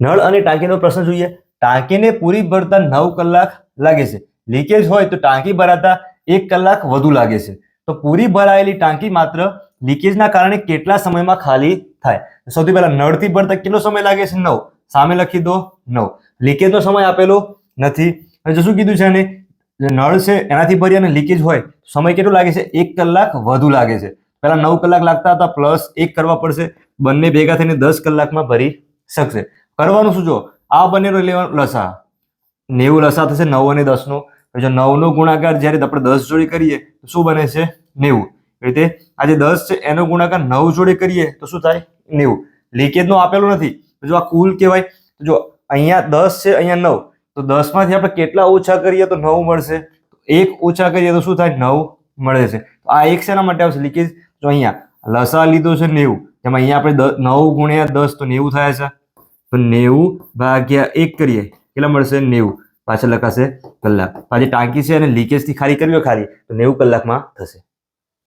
નળ અને ટાંકીનો પ્રશ્ન જોઈએ. ટાંકીને પૂરી ભરતા નવ કલાક લાગે છે. લીકેજ હોય તો ટાંકી ભરાતા એક કલાક વધુ લાગે છે. તો પૂરી ભરાયેલી ટાંકી માત્ર લીકેજના કારણે કેટલા સમયમાં ખાલી થાય? સૌથી પહેલા નળથી ભરતા કેટલો સમય લાગે છે? નવ. સામે લખી દો નવ. લીકેજનો સમય આપેલો નથી. અને જો શું કીધું છે ને જે નળ છે એનાથી ભરી અને લીકેજ હોય સમય કેટલો લાગે છે? એક કલાક વધુ લાગે છે. પહેલા નવ કલાક લાગતા હતા પ્લસ એક કરવા પડશે. બંને ભેગા થઈને દસ કલાકમાં ભરી શકશે. કરવાનું શું જો? આ બંનેનો લેવાનો લસા. નેવું લસા થશે, નવ અને દસનો. જો નવનો ગુણાકાર જ્યારે આપણે દસ જોડે કરીએ, તો શું બને છે? નેવું. એ રીતે આ જે દસ છે, એનો ગુણાકાર નવ જોડે કરીએ, તો શું થાય? નેવું. લીકેજનો આપેલો નથી. જો આ કુલ કહેવાય જો અહીંયા દસ છે, અહીંયા નવ. તો દસમાંથી આપણે કેટલા ઓછા કરીએ તો નવ મળશે? એક ઓછા કરીએ તો શું થાય? નવ મળે છે. તો આ એક શેના માટે આવશે? લીકેજ? જો અહીંયા લસા લીધો છે નેવું. જેમાં અહીંયા આપણે નવ ગુણ્યા દસ તો નેવું થાય છે. તો નેવું ભાગ્યા એક કરીએ. કેટલા મળશે? નેવું. પાછળ લખાશે કલાક. પાછી ટાંકી છે અને લીકેજથી ખાલી કરવી ખાલી. તો નેવું કલાકમાં થશે.